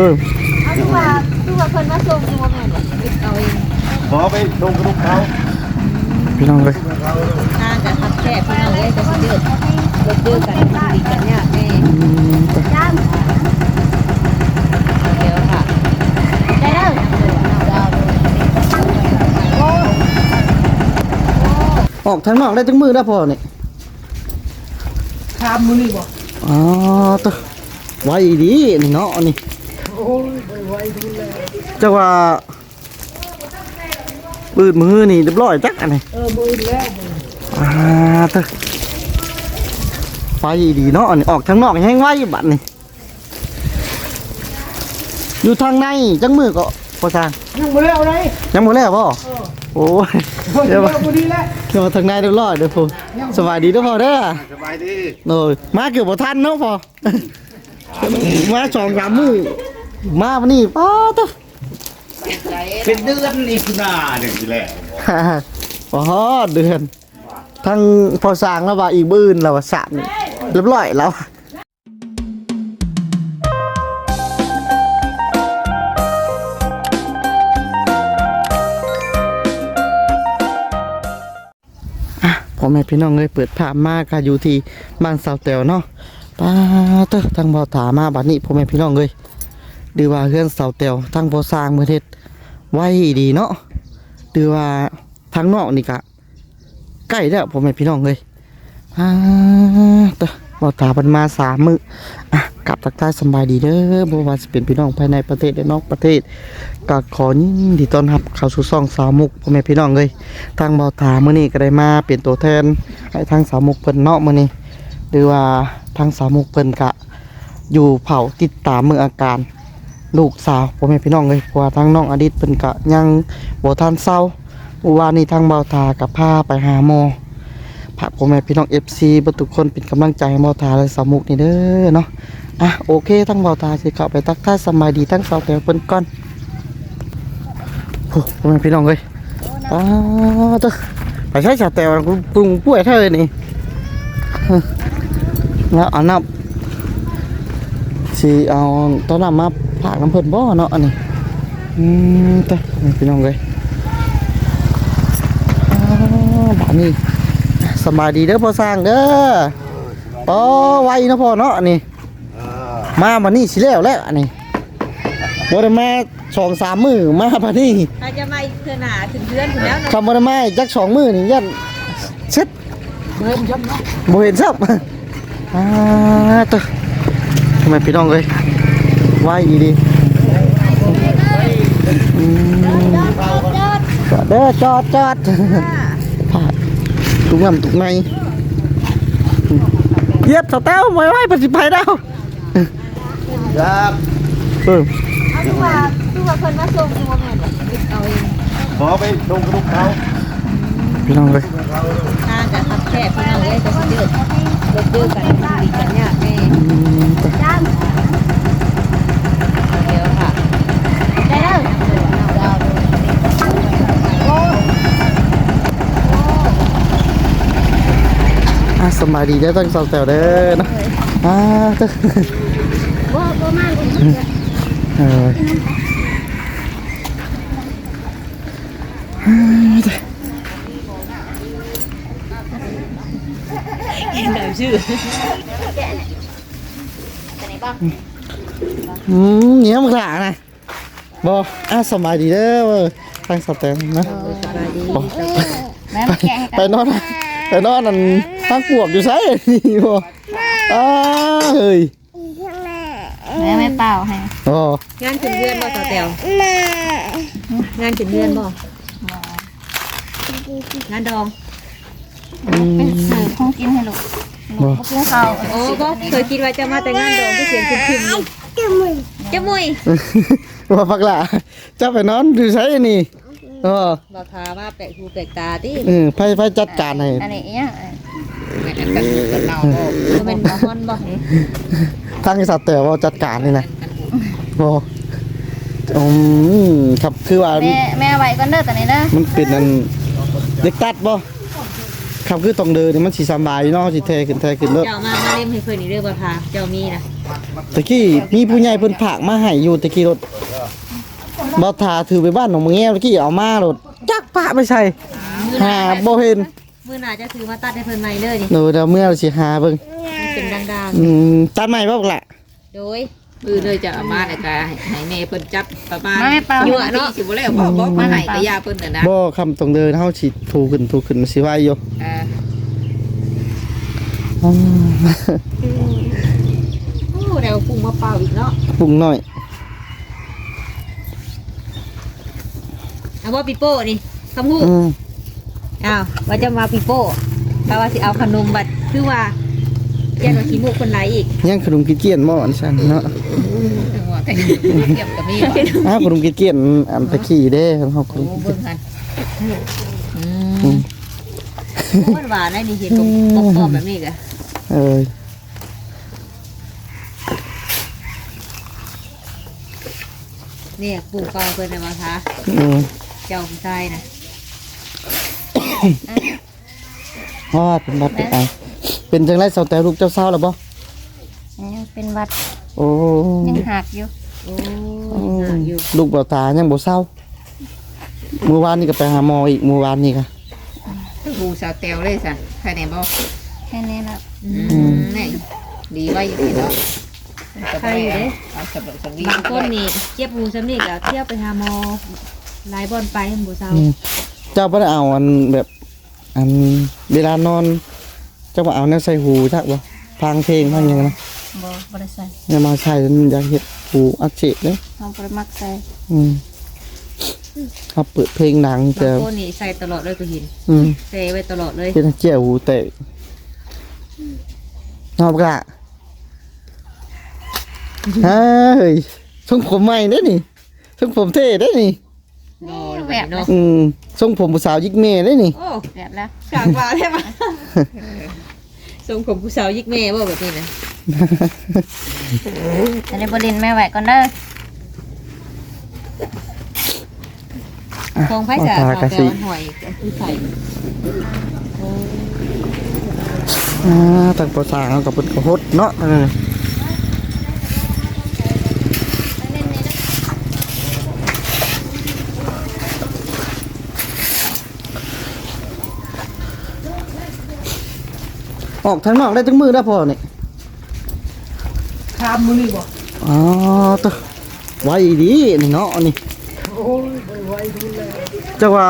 เออเอาดูว่าดูว่าเพิ่นมาส่งดูว่าแม่นบ่เอาเองขอไปลงกระดูกเขาพี่น้องเลยทางกันทับแคบพี่น้องเอ้ยก็สิเดือดรถเดือดกันดีกันยากแม่อืมแต่เดี๋ยวค่ะได้แล้วดาวออกทางนอกได้จังมือได้วพอนี่ข้ามมือนี่บ่อ๋อตัวไว้ดีนี่เนาะนี่ โอ้ยไว้ดูแล เจ้าว่าปืดมือนี่เรียบร้อยจักอันนี้เออมือแล้วอ่าตัวไฟดีเนาะอันนี้ออกทางนอกแห้งไว้บัดนี่อยู่ทางในจังมือก็พอสร้างยังบ่แล้วเลยยังหมดแล้วพ่อโอ้ยเดี๋เดี๋ยยววบ่ดีแล้วเดี๋ยวทางในเรียบร้อยเดี๋ยวผมสบายดีเด้อพ่อเด้อสบายดีโอ้ยมาเกือบบ่ทันเนาะพ่อมาสองสามมือ มาวันนี้ป้าตัวเป็นเดือนนี่คือหน้าหนึ่งทีแหละพอเดือนทั้งพอสร้างแล้วว่าอีกบื้นแล้วว่าสามนี่เรียบร้อยแล้วอะพ่อแม่พี่น้องเลยเปิดภาพมากค่ะอยู่ที่บ้านสาวแตวเนาะป้าเตอทั้งบ่อถามาบัดนี้พ่อแม่พี่น้องเลย ดีว่าเพื่อนสาวแตวทั้งพอสร้างประเทศไว้ดีเนาะดีว่าทางนอกนี่กะใกล้แล้วผมเป็นพี่น้องเลยอ่าตอะบอตาบันมาสามมืออะกลับทักทายสบายดีเด้อบ่ว่าจะเป็นพี่น้องภายในประเทศและนอกประเทศก็ขอยินดีต้อนรับเข้าสู่ซ่องสาวมุกพ่อแม่พี่น้องเลยทางบอตามื้อนี้ก็ได้มาเป็นตัวแทนให้ทางสาวมุกเพิ่นเนาะมื้อนี้หรือว่าทางสาวมุกเพิ่นกะอยู่เผาติดตามมืออาการ ลูกสาวพ่อแม่พี่น้องเลยเพราะว่าทางน้องอดิตเพิ่นกะยังบ่ทันเศร้าเมื่อวานนี้ทางเบาทากับพาไปหาหมอผักพ่อแม่พี่น้องเอฟซีบทุกคนเป็นกำลังใจให้เบาทาและสาวมุกนี่เด้อเนาะอะโอเคทั้งเบาทาสิเข้าไปทักทายสบายดีทั้งสาวแถวเพิ่นก่อนโอ้พ่อแม่พี่น้องเอ้ยอ้าวเด้อไปใช้สาวแถวปรุงป่วยเธอนี่แล้วเอาน้ำสิเอาต้นน้ำมา ผากน้ำเพิ่นบ่เนาะอันนี้อืมเด้อพ่อแม่พี่น้องเอ้ยอ๋อบ้านนี้สบายดีเด้อพ่อสร้างเด้ออ๋อไวเนาะพ่อเนาะอันนี้เออมาบันนี้สิแล้วแล้วอันนี้บ่ได้มาสองสามมือมาบันนี้ถ้าจะมาอีกเทื่อหน้าถึงเดือนถึงแล้วเนาะคำบ่ได้มาจักสองมือนี่ยันเช็ดเบิ่มช้ำเนาะบ่เห็นซับอ่าตัวทำไมพี่น้องเอ้ย ไวอีดีอืมจอดเด้อจอดจอดผ่าตุกน้ำตุกในเหยียบสเต้าไว้ไว้ปฏิภัยดาวครับเออเอาดูว่าดูว่าเพิ่นมาส่งดูว่าแม่นบ่เอาเองขอไปลงกระดูกเขาพี่น้องเลยทางกันทับแคบพี่น้องเอ้ยก็สิเดือดรถเดือดกันดีกันยากแม่ อืมแต่ เดี๋ยวค่ะได้แล้วดาว อะ สำบายดีเด้อตั้งสองแถวเด้อนะอ่าเด้อบ่บ่มาเลยเอออ่าเด้อเดี๋ยวชื่ออืมเหนียวมากละนะบออะสำบายดีเด้อเว้ยตั้งสองแถวนะบ่ไปไปนอน ไปนอนนั่น ตั้งปวกอยู่ใช่นี่บ่อ้าเฮ้ยแม่ไม่เปล่าให้อ๋องานถึงเดือนบ่ต่อแถวงานถึงเดือนบ่งานดองอืมสื่อคงกินให้ลูกบ่กินข้าวโอ้บ่เคยคิดว่าจะมาแต่งานดองที่เสียงคึมๆนี่จมุยจมุยว่าพักละเจ้าไปนอนดูใช่นี่เออบ่ทามาแปลกหูแปลกตาติเออไพ่ไพ่จัดการให้อันนี้เนี่ย บ่เป็นบ่ฮอนบ่ทางสัตว์แต่ว่าจัดการนี่นะบ่อืมครับคือว่าแม่แม่ไว้ก่อนเด้อตอนนี้เด้อมันเป็นอันเด็กตัดบ่ครับคือต้องเดินนี่มันสิสำบายอยู่เนาะสิเทขึ้นเทขึ้นเด้อเจ้ามามาเล่มให้เพิ่นนี่เด้อบ่ทาเจ้ามีนะตะกี้มีผู้ใหญ่เพิ่นผากมาให้อยู่ตะกี้รถบ่ทาถือไปบ้านของมึงแง่ตะกี้เอามารถจักปะไปใส่หาบ่เห็น มื้อหน้าจะถือมาตัดให้เพิ่นใหม่เด้อนี่เดี๋ยวเดี๋ยวเมื่อเราสิหาเบิ่งมันเป็นดังอืมตัดใหม่บ่ล่ะๆ โดย มือเลยจะเอามาในกาให้แม่เพิ่นจับประมาณมาแม่เปล่า ยั่วเนาะสิบ่แล้วบ่บอกมาให้กะยาเพิ่นน่ะนะบ่คำตรงเดินเฮาสิถูขึ้นถูขึ้นสิว่าอยู่อ่าโอ้เดี๋ยวปรุงมาเปล่าอีกเนาะปรุงหน่อย เอาว่าปิโป้นี่คำพูดอืม อ้าวว่าจะมาปิโป้แปลว่าสิเอาขนมบัดคือว่าแย่นว่าขี้มูกคนไหนอีกยังขนมกินเกียนหม้ออันซั่นเนาะถึงว่าแต่เก็บกับมีบ่อ้าวขนมกินเกียนอันตะกี้เด้ของเฮาขนโอ้มกินเกีเบิ่ยนงกันอืมมันหวานได้นี่เห็นกลมๆแบบนี้กะเออเนี่ยปลูกเปล่าเพิ่นนะมาคะอืมเจ้าผู้ชายนะ ฮอดเป็นบัดไปเป็นจังไรเสาแต่ลูกเจ้าเศร้าแล้วบ่ยังเป็นหวัดโอ้ยังหักอยู่โอ้ยหาอยู่ลูกเบาตายังบ่เศร้าเมื่อวานนี่ก็ไปหาหมออีกเมื่อวานนี่ก็หูสาวแตวเลยสั่นใครไหนบ่แค่นี้ละอืมนี่ดีไว้อยู่นี่เนาะใครอยู่เด้เอาสำหรับสำลีบางคนนี่เจ็บหูซ้ำนี่ก็เที่ยวไปหาหมอหลายบอนไปเห็นบ่เศร้าอืม เจ้าบ่ได้เอาอันแบบอันเวลานอนเจ้าบ่เอาแนวใส่หูจักบ่พังเพลงพังหยังนะบ่บ่ได้ใส่อย่ามาใส่มันอยากเฮ็ดหูอักเสบเด้เอาบ่ได้มักใส่อืมเขาเปิดเพลงดังบาจะงคนนี่ใส่ตลอดเลยก็เห็นอืมเซไว้ตลอดเลยเฮ็ดให้เจียวหูแตกนอบกะเฮ้ยทรงผมใหม่เด้นี่ทรงผมเท่เด้นี่โน แบบเนาะอืมทรงผมผู้สาวยิกเมย์ได้นี่ โอ้แบบแล้วกลางว่าได้ปะทรงผมผู้สาวยิกแม่บ่แบบนี้นะอันนี้บ่ลินแม่ไหวก่อนเด้อทรงไผ่สาเอาวตากระแต่สิวันหอยคือใส่อ่าตั้งภาษาเขากับเพิ่นก็ฮดเนาะ ออออกทางนอกได้ทั้งมือได้พอนี่ข้ามมือนี่บ่อ๋อตัวไว้ดีนี่เนาะนี่โอ้ยไปไว้ดูแลจังว่า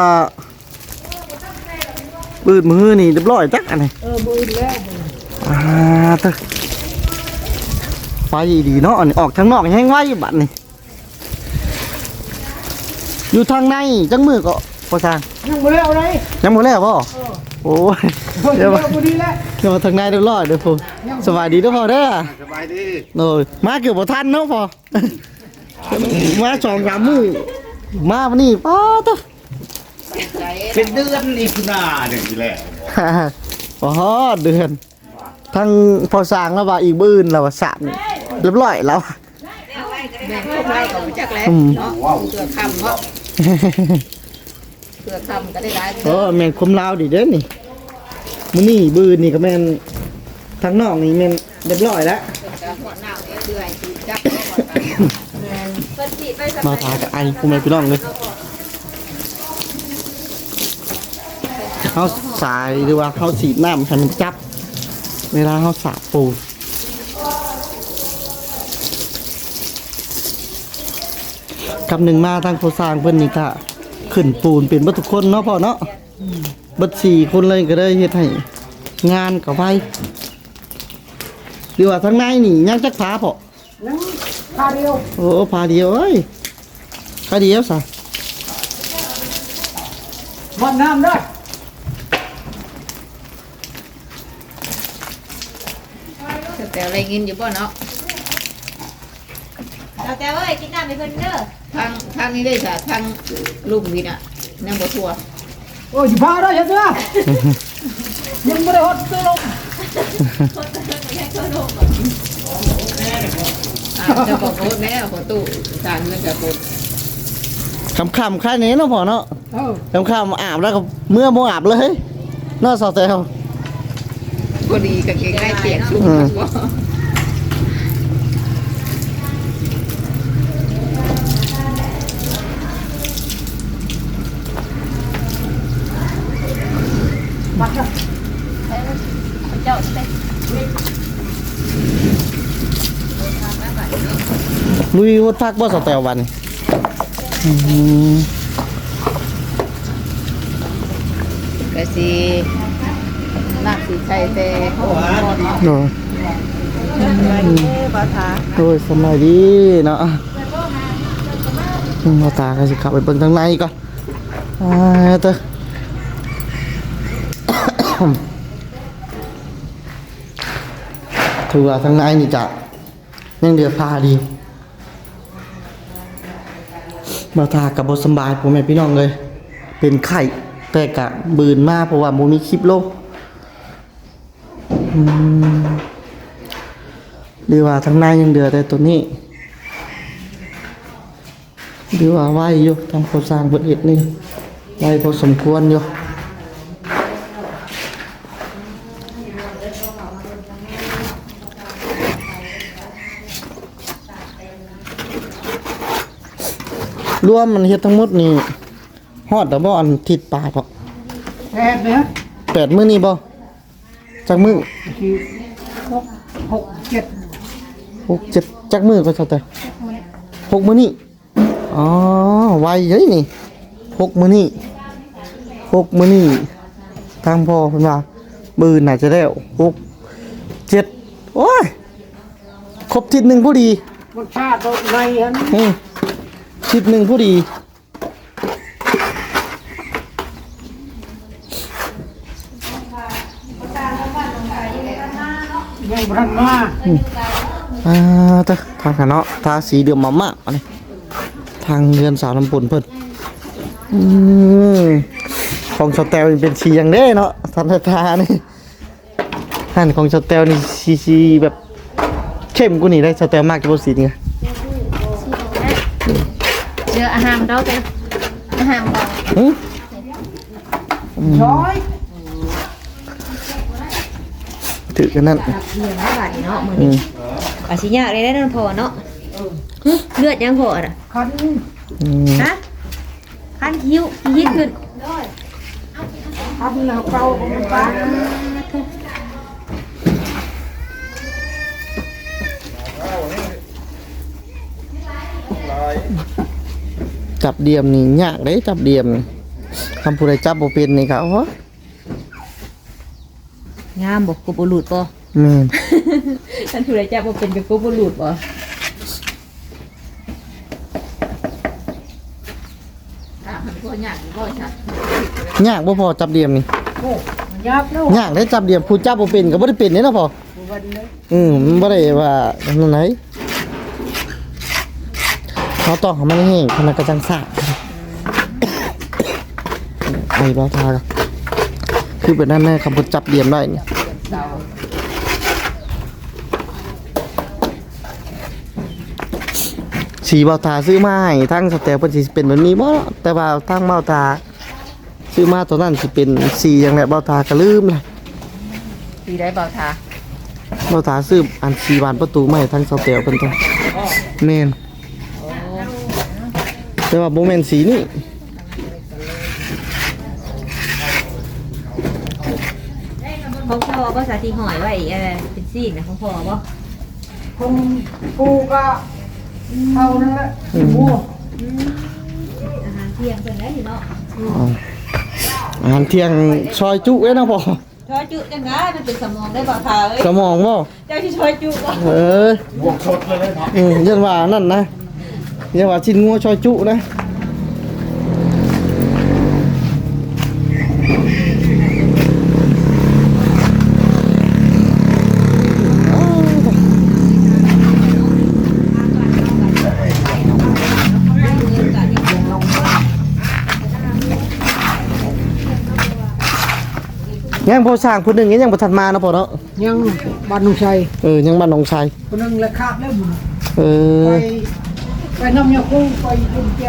ปืนมือนี่เรียบร้อยจักอันนี้เออมือแล้วมืออ่าตัวไฟดีเนาะอันนี้ออกทางนอกแห้งไว้บัดนี่อยู่ทางในจังมือก็พอสร้างยังบ่แล้วเลยยังหมดแล้วพ่อ โอ้ยเดี๋เดี๋ยยววบ่ดีแล้วเดี๋ยวมาทางในเรียบร้อยเด้อพ่อสบายดีเด้อพ่อเด้อสบายดีโอ้ยมาเกือบบ่ทันเนาะพ่อมาสองสามมือมาวันนี้ป้าตัวเป็นเดือนนี่คุณอาหนึ่งทีแหละโอ้โหเดือนทั้งพอสร้างแล้วว่าอีกบื้นแล้วว่าสามนี่เรียบร้อยแล้วแม่พวกเราก็รู้จักแล้วอืมเนาะเพื่อคำเนาะ เพื่อคำก็ได้ได้โอ้แม่นคุมลาวดิเด้อนี่มื้อนี้บื้นนี่ก็แม่นทั้งนอกนี่แม่นเรียบร้อยแล้วหัวหน้าเนี่ยเรื่อยคือจักมาทากับไอ้กูแม่พี่น้องเลยเขาสายหรือว่าเขาสีดน้ำให้มันจับ เวลาเขาสาดปูนคำหนึ่งมาทางโคสร้างเพิ่นนี่ก็ ขึ้นปูนเป็นเบัทุกคนเนาะพ่อเนาะเบัดสี่คนเลยก็ได้เฮ็ดให้งานกับไปหรือว่าทางในนี่ยังจักพาพ่อยังพาเดียวโอ้พาเดียวเอ้ยพาเดียวสะวันน้ำได้แต่อะไรเงินอยู่บ่เนาะเราแต่ว่ากินน้ำไปเพิ่นเด้อ ทางทางนี้ได้จ้ะทางลุงพี่น่ะนั่งบ่ทั่วโอ้ยสิพาได้ยังเด้อยังบ่ได้ฮอดตัวลงอ่าจะบอกโคตรแล้วขอตู้จานเงินจะโคตรคำคำๆค่านี้เนาะพ่อเนาะเออคำคำๆอาบแล้วก็เมื่อโมอาบเลยเนาะสาวแตวพอดีกับเกงได้เปียกชุ่ม ลุยฮดพักบ่สแตลวันนี้อืมก็สินักสิใช้แต่โอ้โหเนาะโดยภาษาโดยสำบายดีเนาะอืมเอาตาก็สิเขับไปเบิ่งทางในก่อนอ่าเตอถือว่าทางในนี่จะยังเดือพาดี มาทากับบสบายผมแม่พี่น้องเลย เป็นไข่แต่กะบืนมากเพราะว่าโมมีคลิปลงอืมหรือว่าทางในยังเดือแต่ตัวนี้ หรือว่าไหวอยู่ทางโครงสร้างบิดเห็ดนี่ไหวพอสมควรอยู่ รวมมันเฮ็ดทั้งหมดนี่ฮอดแต่บ่อันทิศปลายพอแปดเนี่ยแปดมื้อนี่บ่จักมื้อคือหกหกเจ็ดหกเจ็ดจักมื้อก็เท่าแต่หกมื้อนี่อ๋อไวเฮ้ยนี่หกมื้อนี่หกมื้อนี่ทางพ่อเพิ่นว่ามื้อน่าจะได้หกเจ็ดโอ้ยครบทิศหนึงพอดีมันชาติในอันอื มทิศหนึงพอดี ยังบรันมาอ่าตะทางกันเนาะทาสีเดือมมาม่าอันนี้ทางเรือนสาวลำปุ่นเพิ่นอืมของสแตลนี่เป็นสีอย่างเด้เนาะทันทานี่หันของสแตลนี่สีสีแบบเข้มกว่านี่ได้สแตลมากกว่าสีนี่ไงเจ ออาหารดอกเลยอาหารดอกอืมช้อยถือกันนั่นเลี้ยงได้บาดนี้เนาะมื้ออืนี้มอาสิยากเลยได้นั่นพอเนาะเลือดยังพออะคันอืมฮะคันคิ้วคิ้วขึ้นคันแล้วเก่าของปาก จับเดียมนี่ยากเด้จับเดียมนี่คำพูดใดจับบ่เป็นนี่ครับโอ้ยงามบ่กบบ่หลุดบ่แม่นท่านผู้ใดจับบ่เป็นกับกบบ่หลุดบ่ถ้ามันก็ยากอยู่บ่ชัดยากบ่พอจับเดียมนี่โอ้มันยับแล้วยากได้จับเดียมผู้จับบ่เป็นก็บ่ได้เป็นเด้เนาะพอวันเลยอืมมันบ่ได้ว่าอันนั้นไหน เขาต้องให้มันแห้งมักจังสะไอ้บ่ทาคือแบบนั้นแน่คำพูดจับเดียมได้เนี่เสาสีเบาตาซื้อมาให้ทั้งสแตลเพิ่นสิเป็นแบบนี้บ่แต่ว่าทั้งเบาตาซื้อมาตัวนั้นสิเป็นสีอย่างไรเบาตาก็ลืมเลยที่ได้เบาทาเบาตาซื้ออันสีบานประตูให้ทั้งสแตลเพิ่นตัวแม่น แต่ว่าบ่แม่นสีนี่ของพ่อบ่สาธิหอยไว้เออเป็นซีนนะของพ่อบ่คงกูก็เท่านั้นแหละหมูอาหารเที่ยงเพิ่นได้อยู่เนาะอ๋ออาหารเที่ยงซอยจุเอ้ยเนาะพ่อช้อยจุจังไดมันเป็นสมองได้บ่ทาเอ้ยสมองบ่เจ้าสิช้อยจุบ่เออบวกชดเลยเนาะอืมยันว่านั่นนะ ยันว่าชิ้นงัวซอยจุนะยังพอสร้างผู้หนึงยังบ่ทันมาเนาะพ่อเนาะยังบ้านหนุ่มชัยเออยังบ้านหนองชายคนนึงละคาบแล้วบุญเออ ไปน้ำยาคู่ไปบุญแจ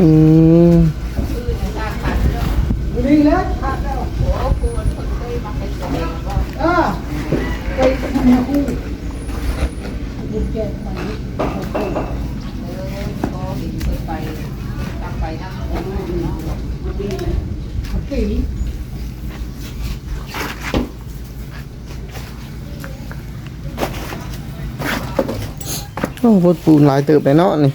อืมดีแล้วคาบแล้วเออไปน้ำยาคูบุญแจไปไปตั้งไปนะตีโอ้อ้บดปูนหลายเติบไปเนาะนี่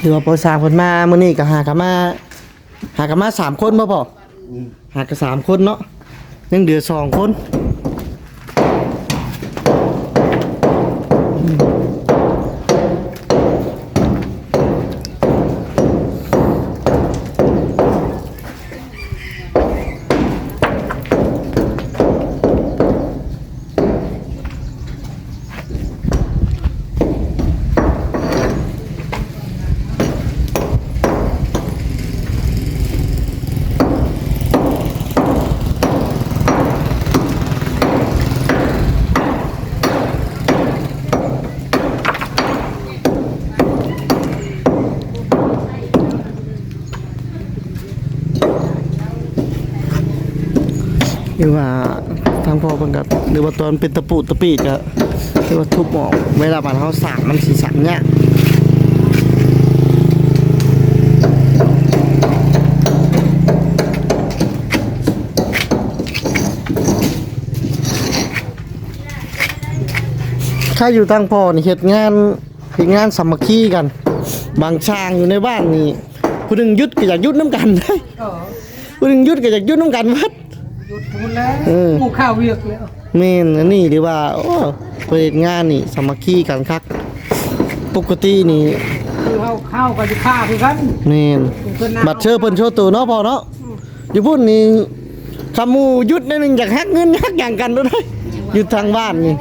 เดี๋ยวพอสร้างคนมามื้อนี้ก็หากันมา หากันมาสามคนบ่พอหากันสามคนเนาะยังเหลือสองคน หรือว่าทางพ่อเพิ่นก็หรือว่าตอนเป็นตะปูตะปีก็หรือว่าทุบออกเวลาบ้านเฮาสร้างมันสิสั่นเนี่ยถ้าอยู่ทางพ่อนี่เฮ็ดงานเฮ็ดงานสามัคคีกัน บางช่างอยู่ในบ้านนี่ผู้หนึงหยุดก็อยากหยุดน้ำกันได้ เออผู้หนึงหยุดก็อยากหยุดน้ำกันวัดหยุดพูดแล้วเออหมู่ข้าวเวียกแล้วเมนอันนี้ดีว่าโอ้เปิดงานนี่สามัคคีกันคักปกตินี่คือเฮาข้าวก็จะฆ่าคือกันเมนบัตรเชิญเพิ่นโชว์ตัวเนาะพอเนาะอยู่พุ่นนี่คำหมูหยุดได้หนึงอยากฮักเงินฮักอย่างกันด้วยอยู่ทางบ้านนี่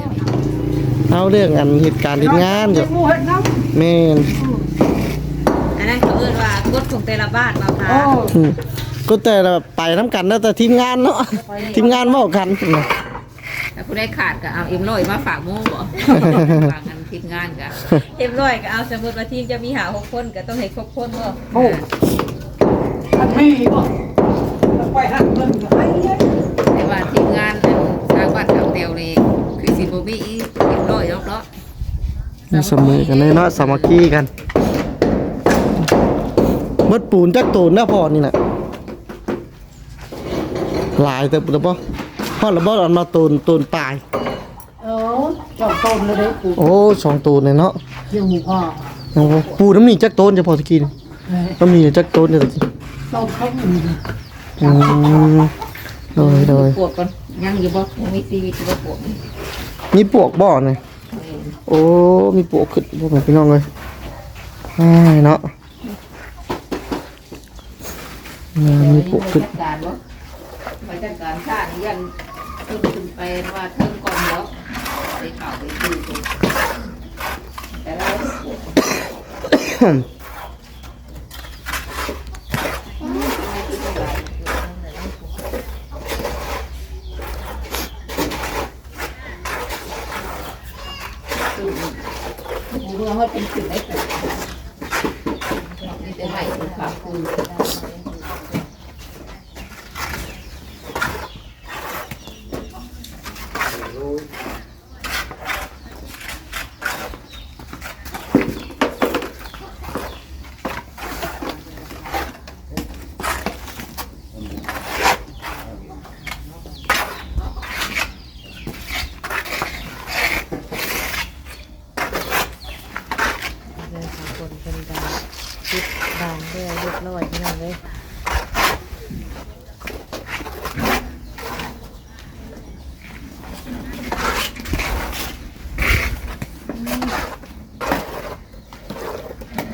เอาเรื่องอันเหตุการณ์เหตุงานเดี๋จ้ะยวหมู่เฮ็ดน้เมนอันนั้นเขาเอิ้นว่า กฎของแต่ละบ้านมาำพาโอ้อืมก็แต่ละไปน้ำกันนะแต่ทีมงานเนาะทีมงานเว้ากันนะถ้าผู้ได้ขาดก็เอาเอ็มร้อยมาฝากหมู่บ่ฝากกันทีมงานก็เรียบร้อยก็เอาสมมติว่าทีมจะมีหาหกคนก็ต้องให้ครบคนบ่โอ้อันมีบ่ไปหักเงินก็ให้เลยแต่ว่าทีมงานทางบ้านทางเดียวนี่คือสิบ่มีอีกเอ็มร้อยหรอกเนาะเสมอกันเลยเนาะสามัคคีกัน เบิดปูนจักตูนนะพอนี่น่ะหลายแต่แต่บ่พอระบ่อันมาตูนตูนปลายเออเจ้าต้นเลยเด้อปูโอ้สองตูนเลยเนาะเกี่ยวหมู่พ่อโอ้ปูน้ำนี่จักโตนจะพอตะกี้นี่เอ้ยน้ำนี่จักโตนจะตะกี้ต้นเขามีอืมโดยโดยปวดก่อนยังอยู่บ่ยังมีชีวิตอยู่บ่ปวดมีปวกบ่อเนี่ยโอ้มีปวกขึ้นพวกแม่พี่น้องเลยอ้ายเนาะ อ่ามีปวกขึ้นจัดการบ่ไปจัดการชาตินี่ยันขึ้นขึ้นไปว่าเทิงก่อนแล้วไปเข้าไปคือแต่เราปวด กูเมื่อเขาเป็นสิ่งได้แต่นี่จะให้คุณค่ะคุณ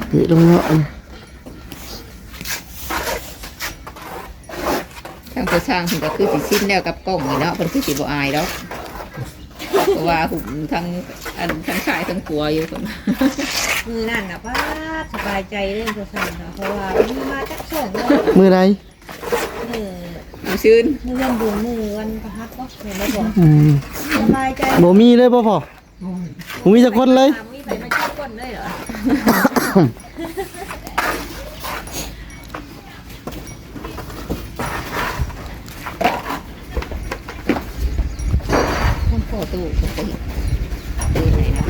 เฮ้ยลงเนาะทางผู้ช่างถึงก็คือสิสิ้นแล้วกับกล้องนี่เนาะเพิ่นคือสิบ่อายดอกเพราะว่าหุ่มทั้งอันทั้งชายทั้งผัวอยู่เพิ่นมือนั่นน่ะป้าด สบายใจเรื่องโทรศัพท์เนาะเพราะว่ามีมาจักส่งเนาะมือไรมืออยู่ชื่นมือเรื่องบุญมือวันพระหัสเนาะเห็นไหมบอกอืมสบายใจบ่มีเลยบ่พอบ่มีจักคนเลยมีใครมาชอบคนเลยเหรอทั้งพ่อตู้ทั้งพ่อเป็นไงนะ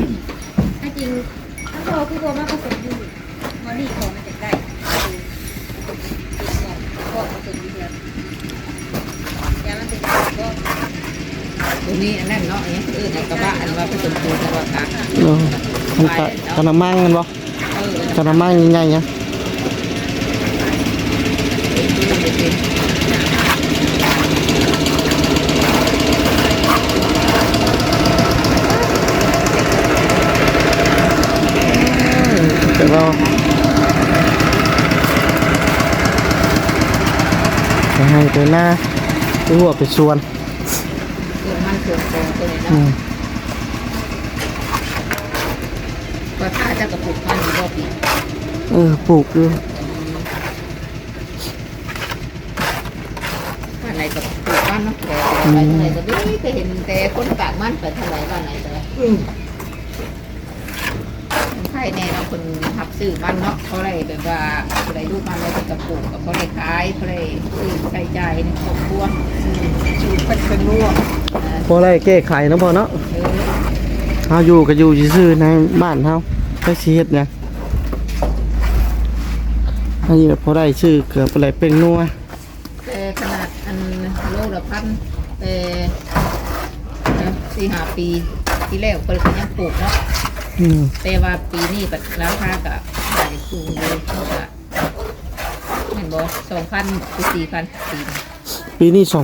ถ้าจริงถ้าพอคือตัวมากผสมอยู่มอ นี่ของมันจะได้ก็ผสมอยู่เดียวแกมันเป็นก็มีอันนั้นเนาะเนี่ยเออในกระบะอันว่าผสมปูนกระบะกะเนาะมันกะกะน้ำมังกันบ่เออกะน้ำมังใหญ่ๆเนี่ย แต่เราไปให้ไปหน้าไปหัวไปสวนเออมันเกิดโตตัวนี้อืเนาะมก็ถ้าจะกระปุกมันอยู่รอบปีเออปลูกอยู่บ้านไหนก็ปลูกมันเนาะแต่ไปเท่าไหร่ก็ไม่เคยเห็นแต่คนปากมันไปเท่าไหร่บ้านไหนแต่ไทยแน่เนาะคนทับซื้อมันเนาะเขาได้แบบว่าเขาได้ลูกมันเลยกระปุกกับเขาได้ขายเขาได้ซื้อใช้จ่ายในครอบครัวชูเป็นเป็นนัวพอได้แก้ไขเนาะพอเนาะเออเฮาอยู่ก็อยู่ซื่อๆในบ้านเฮาไปสิเฮ็ดหยังอันนี้พอได้ชื่อเกือบอะไรเป็นนัวแต่ขนาดอันโลละพันแต่สี่ห้าปีที่แล้วเปิดก็ยังปลูกเนาะ อืมแต่ว่าปีนี้ก็ราคาก็ใหญ่สูงเลยก็เห็นบ่สองพันคือสี่พันปีปีนี้2000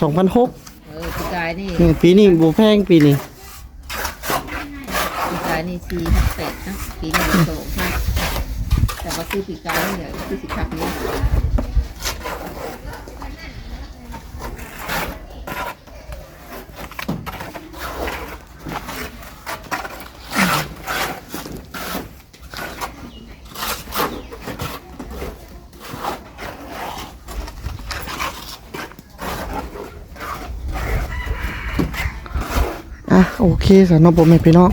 2006เออปีกายนี่นี่ปีนี้บ่แพงปีนี้ปีกายนี่สี่พันแปดนะปีนี้สองพันแต่ว่าคือปีกายนี่แหละคือสิคักนี้อะ โอเคสำหรับผมแม่พี่น้อง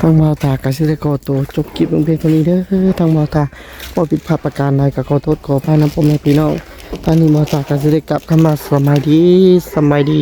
ทางมาตากาเซเดโกโตจบคลิปลงเพียงเท่านี้เด้อทางมาตาบ่ผิดพลาดประการใดก็ขอโทษขออภัยนำผมแม่พี่น้องตอนนี้มาตากาเซเดกลับเข้ามาสมัยดีสมัยดี